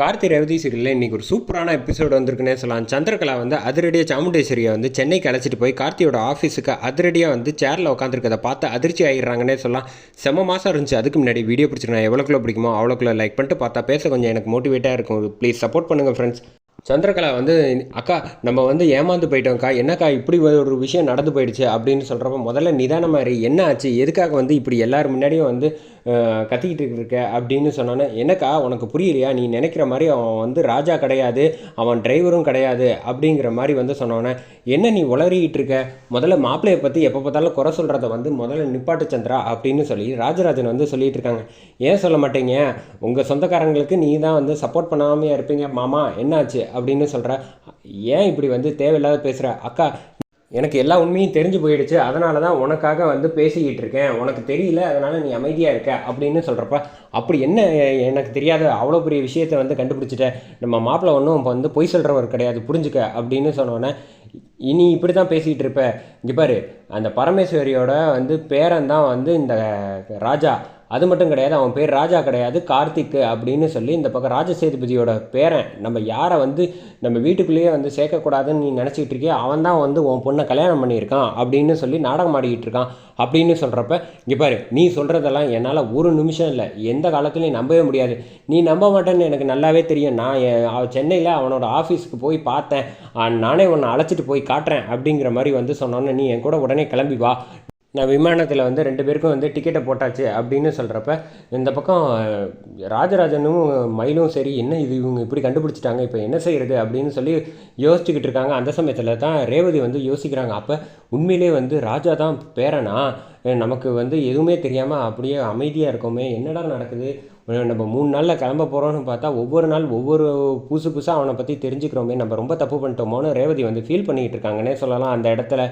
கார்த்தி ரேவதி சீரியலில் இன்றைக்கி ஒரு சூப்பரான எபிசோடு வந்திருக்குன்னே சொல்லலாம். சந்திரகலா வந்து அதிரடியாக சாமுண்டேஸ்வரியை வந்து சென்னைக்கு அழைச்சிட்டு போய் கார்த்தியோட ஆஃபீஸுக்கு அதிரடியாக வந்து சேரில் உட்காந்துருக்கதை பார்த்து அதிர்ச்சி ஆகிடுறாங்கன்னே சொல்லலாம். செம மாதம் இருந்துச்சு. அதுக்கு முன்னாடி வீடியோ பிடிச்சிருக்கேன் எவ்வளோக்குள்ள பிடிக்குமோ அவ்வளோக்குள்ள லைக் பண்ணிட்டு பார்த்தா பேச கொஞ்சம் எனக்கு மோட்டிவேட்டாக இருக்கும். ப்ளீஸ் சப்போர்ட் பண்ணுங்கள் ஃப்ரெண்ட்ஸ் சந்திரகலா வந்து அக்கா நம்ம வந்து ஏமாந்து போயிட்டோம்க்கா. என்னக்கா இப்படி ஒரு விஷயம் நடந்து போயிடுச்சு? அப்படின்னு சொல்கிறப்ப முதல்ல நிதானமாக மாதிரி என்ன ஆச்சு? எதுக்காக வந்து இப்படி எல்லோரும் முன்னாடியும் வந்து கத்திக்கிட்டு இருக்க அப்படின்னு சொன்னோன்னே என்னக்கா உனக்கு புரியலையா? நீ நினைக்கிற மாதிரி அவன் வந்து ராஜா கிடையாது அவன் டிரைவரும் கிடையாது அப்படிங்கிற மாதிரி வந்து சொன்னோன்னே என்ன நீ உளறிக்கிட்டு இருக்க? முதல்ல மாப்பிள்ளையை பற்றி எப்போ பார்த்தாலும் குறை சொல்கிறத வந்து முதல்ல நிப்பாட்டு சந்திரா அப்படின்னு சொல்லி ராஜராஜன் வந்து சொல்லிகிட்டு இருக்காங்க. ஏன் சொல்ல மாட்டீங்க? உங்கள் சொந்தக்காரங்களுக்கு நீ தான் வந்து சப்போர்ட் பண்ணாமையாக இருப்பீங்க. மாமா என்னாச்சு? அப்படின்னு சொல்கிற ஏன் இப்படி வந்து தேவையில்லாத பேசுகிற அக்கா எனக்கு எல்லா உண்மையும் தெரிஞ்சு போயிடுச்சு. அதனால தான் உனக்காக வந்து பேசிக்கிட்டு இருக்கேன். உனக்கு தெரியல அதனால் நீ அமைதியாக இருக்க அப்படின்னு சொல்கிறப்ப அப்படி என்ன எனக்கு தெரியாத அவ்வளோ பெரிய விஷயத்தை வந்து கண்டுபிடிச்சிட்டேன் நம்ம மாப்பிள்ளை ஒன்றும் இப்போ வந்து பொய் சொல்கிறவர் கிடையாது புரிஞ்சுக்க அப்படின்னு சொன்னோன்னே இனி இப்படி தான் பேசிக்கிட்டு இருப்ப. இங்கே பாரு அந்த பரமேஸ்வரியோட வந்து பேரன் தான் வந்து இந்த ராஜா. அது மட்டும் கிடையாது அவன் பேர் ராஜா கிடையாது கார்த்திக் அப்படின்னு சொல்லி இந்த பக்கம் ராஜசேதுபதியோட பேரன் நம்ம யாரை வந்து நம்ம வீட்டுக்குள்ளேயே வந்து சேர்க்கக்கூடாதுன்னு நீ நினச்சிக்கிட்டு இருக்கியோ அவன் தான் வந்து உன் பொண்ணை கல்யாணம் பண்ணியிருக்கான் அப்படின்னு சொல்லி நாடகம் ஆடிக்கிட்டு இருக்கான் அப்படின்னு சொல்கிறப்ப இங்கே பாரு நீ சொல்கிறதெல்லாம் என்னால் ஒரு நிமிஷம் இல்லை எந்த காலத்துலையும் நம்பவே முடியாது. நீ நம்ப மாட்டேன்னு எனக்கு நல்லாவே தெரியும். நான் சென்னையில் அவனோட ஆஃபீஸுக்கு போய் பார்த்தேன். நானே உன்னை அழைச்சிட்டு போய் காட்டுறேன் அப்படிங்கிற மாதிரி வந்து சொன்னோன்னே நீ என் கூட உடனே கிளம்பி வா. நான் விமானத்தில் வந்து ரெண்டு பேருக்கும் வந்து டிக்கெட்டை போட்டாச்சு அப்படின்னு சொல்கிறப்ப இந்த பக்கம் ராஜராஜனும் மயிலும் சரி என்ன இது? இவங்க இப்படி கண்டுபிடிச்சிட்டாங்க. இப்போ என்ன செய்கிறது அப்படின்னு சொல்லி யோசிச்சுக்கிட்டு இருக்காங்க. அந்த சமயத்தில் தான் ரேவதி வந்து யோசிக்கிறாங்க. அப்போ உண்மையிலே வந்து ராஜா தான் பேரனா? நமக்கு வந்து எதுவுமே தெரியாமல் அப்படியே அமைதியாக இருக்கோமே. என்னடா நடக்குது? நம்ம மூணு நாளில் கிளம்ப போகிறோம்னு பார்த்தா ஒவ்வொரு நாள் ஒவ்வொரு புதுசு புதுசாக அவனை பற்றி தெரிஞ்சுக்கிறோமே. நம்ம ரொம்ப தப்பு பண்ணிட்டோமோன்னு ரேவதி வந்து ஃபீல் பண்ணிக்கிட்டு இருக்காங்கன்னே சொல்லலாம். அந்த இடத்துல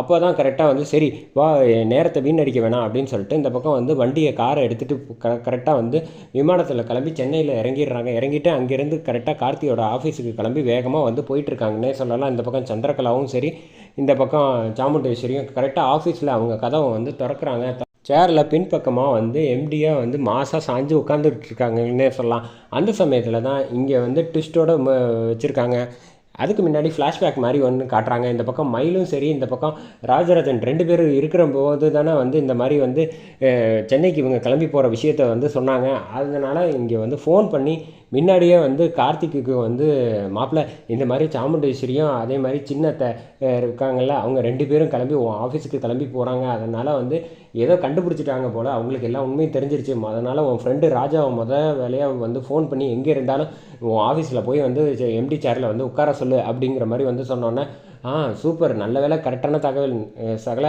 அப்போ தான் கரெக்டாக வந்து சரி வா நேரத்தை வீணடிக்க வேணாம் அப்படின்னு சொல்லிட்டு இந்த பக்கம் வந்து வண்டியை காரை எடுத்துகிட்டு க கரெக்டாக வந்து விமானத்தில் கிளம்பி சென்னையில் இறங்கிடுறாங்க. இறங்கிட்டு அங்கேருந்து கரெக்டாக கார்த்தியோட ஆஃபீஸுக்கு கிளம்பி வேகமாக வந்து போயிட்டுருக்காங்கன்னே சொல்லலாம். இந்த பக்கம் சந்திரகலாவும் சரி இந்த பக்கம் சாமுண்டேஸ்வரியும் கரெக்டாக ஆஃபீஸில் அவங்க கதவை வந்து திறக்கிறாங்க. சேரில் பின்பக்கமாக வந்து எம்டியாக வந்து மாசாக சாஞ்சு உட்காந்துட்டு இருக்காங்கன்னே சொல்லலாம். அந்த சமயத்தில் தான் இங்கே வந்து ட்விஸ்ட்டோட வச்சுருக்காங்க. அதுக்கு முன்னாடி ஃப்ளாஷ்பேக் மாதிரி ஒன்று காட்டுறாங்க. இந்த பக்கம் மயிலும் சரி இந்த பக்கம் ராஜராஜன் ரெண்டு பேரும் இருக்கிற போது தானே வந்து இந்த மாதிரி வந்து சென்னைக்கு இவங்க கிளம்பி போகிற விஷயத்த வந்து சொன்னாங்க. அதனால் இங்கே வந்து ஃபோன் பண்ணி முன்னாடியே வந்து கார்த்திக்குக்கு வந்து மாப்பிள்ளை இந்த மாதிரி சாமுண்டேஸ்வரியும் அதே மாதிரி சின்னத்தை இருக்காங்கள்ல இருக்காங்கல்ல அவங்க ரெண்டு பேரும் கிளம்பி உன் ஆஃபீஸுக்கு கிளம்பி போகிறாங்க அதனால் வந்து ஏதோ கண்டுபிடிச்சிட்டாங்க போல். அவங்களுக்கு எல்லாம் உண்மையும் தெரிஞ்சிருச்சு. அதனால் உன் ஃப்ரெண்டு ராஜாவை முத வேலையாக வந்து ஃபோன் பண்ணி எங்கே இருந்தாலும் உன் ஆஃபீஸில் போய் வந்து எம்டி சேரில் வந்து உட்கார சொல்லு அப்படிங்கிற மாதிரி வந்து சொன்னோன்னே ஆ சூப்பர் நல்ல வேலை கரெக்டான தகவல். சகல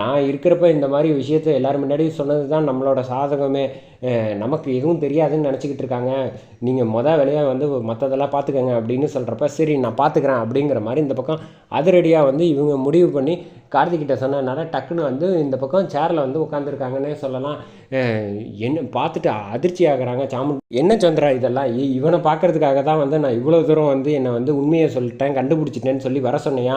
நான் இருக்கிறப்ப இந்த மாதிரி விஷயத்த எல்லோரும் முன்னாடி சொன்னது தான் நம்மளோட சாதகமே. நமக்கு எதுவும் தெரியாதுன்னு நினச்சிக்கிட்டு இருக்காங்க. நீங்கள் மொதல் வேலையாக வந்து மற்றதெல்லாம் பார்த்துக்கங்க அப்படின்னு சொல்கிறப்ப சரி நான் பார்த்துக்கிறேன் அப்படிங்கிற மாதிரி இந்த பக்கம் அதிரடியாக வந்து இவங்க முடிவு பண்ணி கார்த்திகிட்ட சொன்னதுனால டக்குன்னு வந்து இந்த பக்கம் சேரில் வந்து உட்காந்துருக்காங்கன்னே சொல்லலாம். என்ன பார்த்துட்டு அதிர்ச்சி ஆகுறாங்க சாமு. என்ன சந்திரா இதெல்லாம்? இவனை பார்க்கறதுக்காக தான் வந்து நான் இவ்வளோ தூரம் வந்து என்னை வந்து உண்மையை சொல்லிட்டேன் கண்டுபிடிச்சிட்டேன்னு சொல்லி வர சொன்னியா?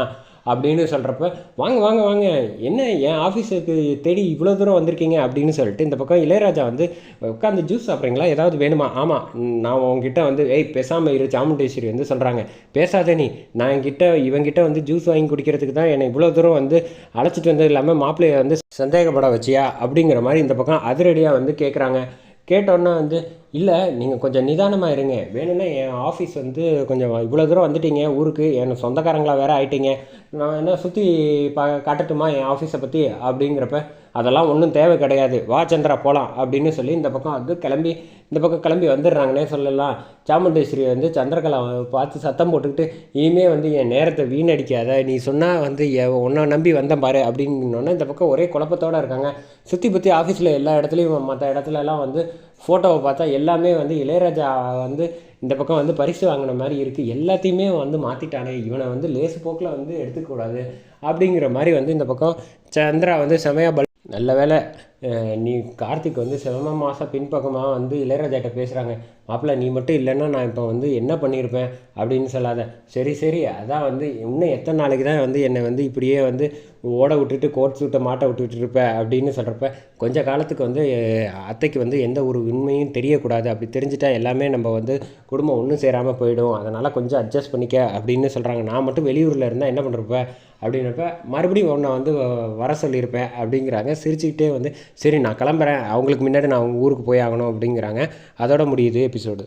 அப்படின்னு சொல்கிறப்ப வாங்க வாங்க வாங்க. என்ன என் ஆஃபீஸுக்கு தேடி இவ்வளோ தூரம் வந்திருக்கீங்க? அப்படின்னு சொல்லிட்டு இந்த பக்கம் இளையராஜா வந்து உட்காந்து ஜூஸ் சாப்பிட்றீங்களா? ஏதாவது வேணுமா? ஆமாம் நான் உங்ககிட்ட வந்து ஏய் பேசாமல் இரு. சாமுண்டேஸ்வரி வந்து சொல்கிறாங்க பேசாத நீ. நான் என்கிட்ட இவங்கிட்ட வந்து ஜூஸ் வாங்கி குடிக்கிறதுக்கு தான் என்னை இவ்வளோ தூரம் வந்து அழைச்சிட்டு வந்தது இல்லாமல் மாப்பிள்ளையை வந்து சந்தேகப்பட வச்சியா? அப்படிங்கிற மாதிரி இந்த பக்கம் அதிரடியாக வந்து கேட்குறாங்க கேட்டோன்னா வந்து இல்லை நீங்கள் கொஞ்சம் நிதானமாக இருங்க. வேணும்னா என் ஆஃபீஸ் வந்து கொஞ்சம் இவ்வளோ தூரம் வந்துட்டீங்க ஊருக்கு. என் சொந்தக்காரங்களா வேறு ஆயிட்டீங்க. நான் என்ன சுற்றி பா காட்டட்டுமா என் ஆஃபீஸை பற்றி அப்படிங்கிறப்ப அதெல்லாம் ஒன்றும் தேவை கிடையாது. வா சந்திரா போகலாம் அப்படின்னு சொல்லி இந்த பக்கம் வந்து கிளம்பி இந்த பக்கம் கிளம்பி வந்துடுறாங்கன்னே சொல்லலாம். சாமுண்டேஸ்வரி வந்து சந்திரகலாவை பார்த்து சத்தம் போட்டுக்கிட்டு இனிமே வந்து என் நேரத்தை வீணடிக்காத. நீ சொன்னால் வந்து உன்னை நம்பி வந்தேன் பாரு. அப்படின்னோடனே இந்த பக்கம் ஒரே குழப்பத்தோடு இருக்காங்க. சுற்றி பற்றி ஆஃபீஸில் எல்லா இடத்துலையும் மற்ற இடத்துலலாம் வந்து ஃபோட்டோவை பார்த்தா எல்லாமே வந்து இளையராஜா வந்து இந்த பக்கம் வந்து பரிசு வாங்கின மாதிரி இருக்குது எல்லாத்தையுமே வந்து மாற்றிட்டானே இவனை வந்து லேசு போக்கில் வந்து எடுத்துக்கக்கூடாது அப்படிங்கிற மாதிரி வந்து இந்த பக்கம் சந்திரா வந்து செமையா பல் நல்ல வேலை நீ கார்த்திக் வந்து சிவம மாதம் பின்பக்கமாக வந்து இளையராஜாட்ட பேசுகிறாங்க மாப்பிள்ள நீ மட்டும் இல்லைன்னா நான் இப்போ வந்து என்ன பண்ணியிருப்பேன் அப்படின்னு சொல்லாத. சரி சரி அதான் வந்து இன்னும் எத்தனை நாளைக்கு தான் வந்து என்னை வந்து இப்படியே வந்து ஓட விட்டுட்டு கோட் சூட்டை மாட்ட விட்டுட்டு இருப்ப அப்படின்னு சொல்கிறப்ப கொஞ்ச காலத்துக்கு வந்து அத்தைக்கு வந்து எந்த ஒரு உண்மையும் தெரியக்கூடாது. அப்படி தெரிஞ்சிட்டா எல்லாமே நம்ம வந்து குடும்பம் ஒன்றும் சேராமல் போயிடும். அதனால் கொஞ்சம் அட்ஜஸ்ட் பண்ணிக்க அப்படின்னு சொல்கிறாங்க நான் மட்டும் வெளியூரில் இருந்தால் என்ன பண்ணுறப்ப அப்படின்றப்ப மறுபடியும் உன்னை வந்து வர சொல்லியிருப்பேன் அப்படிங்கிறாங்க. சிரிச்சுக்கிட்டே வந்து சரி நான் கிளம்புறேன். அவங்களுக்கு முன்னாடி நான் அவங்க ஊருக்கு போய் ஆகணும் அப்படிங்கிறாங்க. அதோட முடியுது எபிசோடு